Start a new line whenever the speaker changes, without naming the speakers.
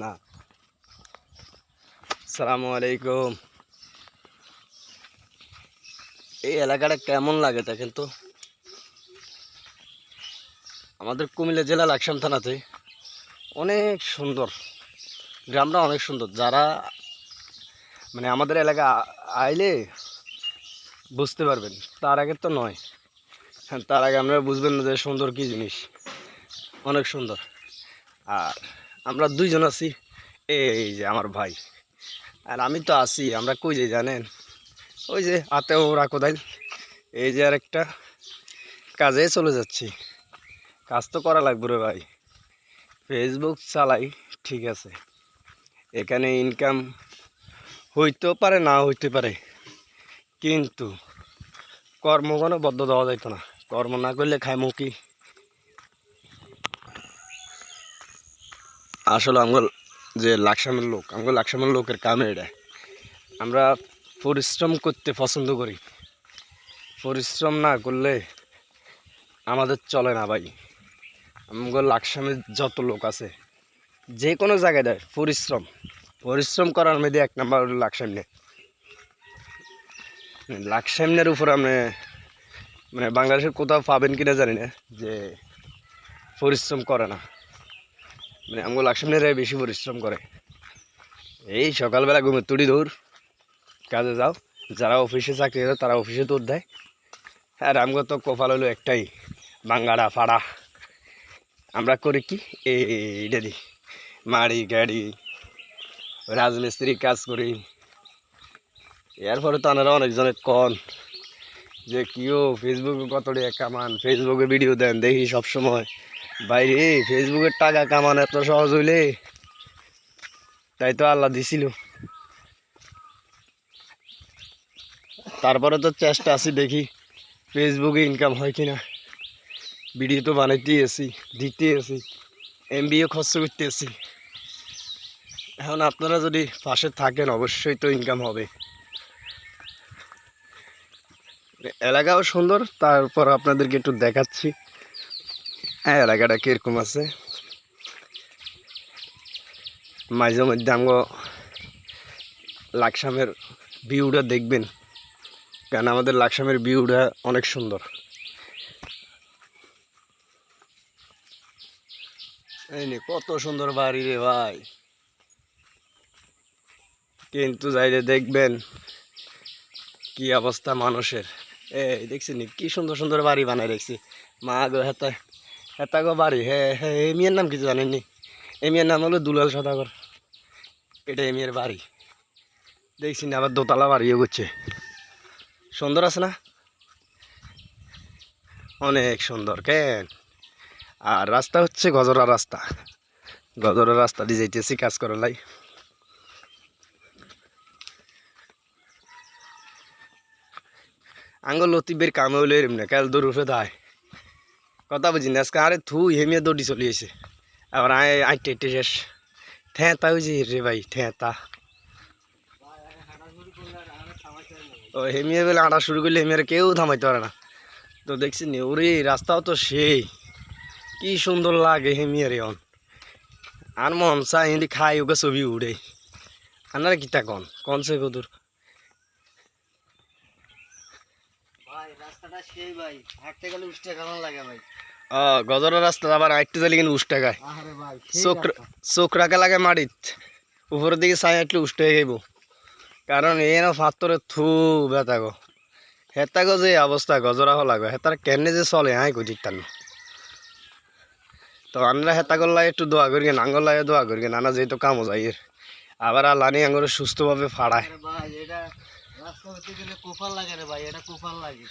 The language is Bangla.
না। সালামু আলাইকুম এই এলাকাটা কেমন লাগে দেখেন তো? আমাদের কুমিল্লা জেলা লাকসাম থানাতে অনেক সুন্দর। গ্রামটা অনেক সুন্দর। যারা মানে আমাদের এলাকা আইলে বুঝতে পারবেন, তার আগে তো নয়। হ্যাঁ তার আগে আপনারা বুঝবেন না যে সুন্দর কী জিনিস। অনেক সুন্দর। আর আমরা দুইজন আছি। এই যে আমার ভাই। আর আমি তো আছি, আমরা কই যে জানেন? ওই যে হাতে ওরা কোদাই এই যে আর একটা কাজে চলে যাচ্ছি। কাজ তো করা লাগবে রে ভাই। ফেসবুক চালাই, ঠিক আছে। এখানে ইনকাম হইতেও পারে, না হইতে পারে। কিন্তু কর্ম কোনো বদ্ধ দেওয়া যাইতো না। কর্ম না করলে খায় মুখি আসলে আমগো যে লাকসামের লোক, আমগো লাকসামের লোকের কামে এটা আমরা পরিশ্রম করতে পছন্দ করি। পরিশ্রম না করলে আমাদের চলে না ভাই। আমগো লাকসামের যত লোক আছে যে কোনো জায়গায় দেয়, পরিশ্রম। পরিশ্রম করার মধ্যে এক নাম্বার লাকসামনে লাকসামনের উপর আপনি মানে বাংলাদেশের কোথাও পাবেন কিনা জানি না, যে পরিশ্রম করে না। মানে আমগো লাকসামনেরাই বেশি পরিশ্রম করে। এই সকালবেলা ঘুমে তুড়ি দৌড় কাজে যাও, যারা অফিসে চাকরি করে তারা অফিসে দৌড় দেয়। আর আমগো তো কপাল হলো একটাই, বাঙ্গাড়া, ফাড়া। আমরা করি কি? এইটা দি, মাড়ি, গাড়ি, রাজমিস্ত্রি কাজ করি। এরপরে তো আনারা অনেকজনে কন যে কিও ফেসবুকে কত কামান ফেসবুকে ভিডিও দেন, দেখি সব সময় বাইরে ফেসবুকের টাকা কামানো এত সহজ হইলে? তাই তো আল্লাহ দিছিল। তারপরে তো চেষ্টা আছি দেখি ফেসবুকে ইনকাম হয় কিনা। ভিডিও তো বানাইতে আছি দিতে আছি এমবিও খরচ করতে আছি। এখন আপনারা যদি পাশে থাকেন, অবশ্যই তো ইনকাম হবে। এলাকাও সুন্দর, তারপর আপনাদেরকে একটু দেখাচ্ছি। হ্যাঁ এলাকাটা কীরকম আছে? মাঝে মধ্যে আমগো লাকসামের ভিউটা দেখবেন। কারণ আমাদের লাকসামের ভিউটা অনেক সুন্দর। কত সুন্দর বাড়ি রে ভাই। কিন্তু যাইলে দেখবেন কি অবস্থা মানুষের। এই দেখছি নি, কি সুন্দর সুন্দর বাড়ি বানাই দেখছি মা গো হেতা হেতা গো বাড়ি হ্যাঁ হ্যাঁ এই মেয়ের নাম কিছু জানেননি এই মেয়ের নাম হলো দুলাল সদাগর। এটা এই মেয়ের বাড়ি। দেখছি না, আবার দোতলা বাড়িও করছে। সুন্দর আছে না? অনেক সুন্দর, কেন? আর রাস্তা হচ্ছে গজরা রাস্তা। গজরা রাস্তা দিয়ে যাইতেছি, কাজ করার লাই। আঙ্গ লতিবের কামে হইল এরম না, কাল দৌড় উঠে দায়। কথা বুঝি না, আজকে আরে থু হেমিয়ে দৌড়ি চলে এসে আবার আয় আইটে আইটে শেষ হয়েছে রে ভাই ঠেঁতা ও হেমিয়ে বেলা আঁটা শুরু করলে হেমিয়ার কেউ থামাইতে পারে না। তো দেখছি নি, ওরে, রাস্তাও তো সেই। কি সুন্দর লাগে হেমিয়ার এখন আর মন চা হিন্দি খাই, ওকে ছবি উড়ে। আনার কিতা কন? কন সে কদুর
ভাই রাস্তাটা সেই ভাই হাঁটতে গেলে উষ্টা কেমন লাগে ভাই।
ও গজরের রাস্তা আবার কিন্তু উষ্টা গায়
আরে ভাই
চোখ। চোখ রাখা লাগে মাটিত উপরের দিকে চাই একটু উষ্টা খাইব। কারণ এ না ফাত্তরে থু বেতা গো। হেতা গো যে অবস্থা গজরা হলা গো। হেতার কেনে যে চলে হাই কই ঠিক না তো আমরা হেতা করলাই একটু দোয়া করি নাঙ্গল লাগে দোয়া করি নানা যেহেতু কামও যাই এর। আবার আল্লানি আঙ্গুর সুস্থভাবে ফাড়ায়।
ভাই এটা রাস্তা গেলে কোপাল লাগে রে ভাই এটা কোপাল লাগে।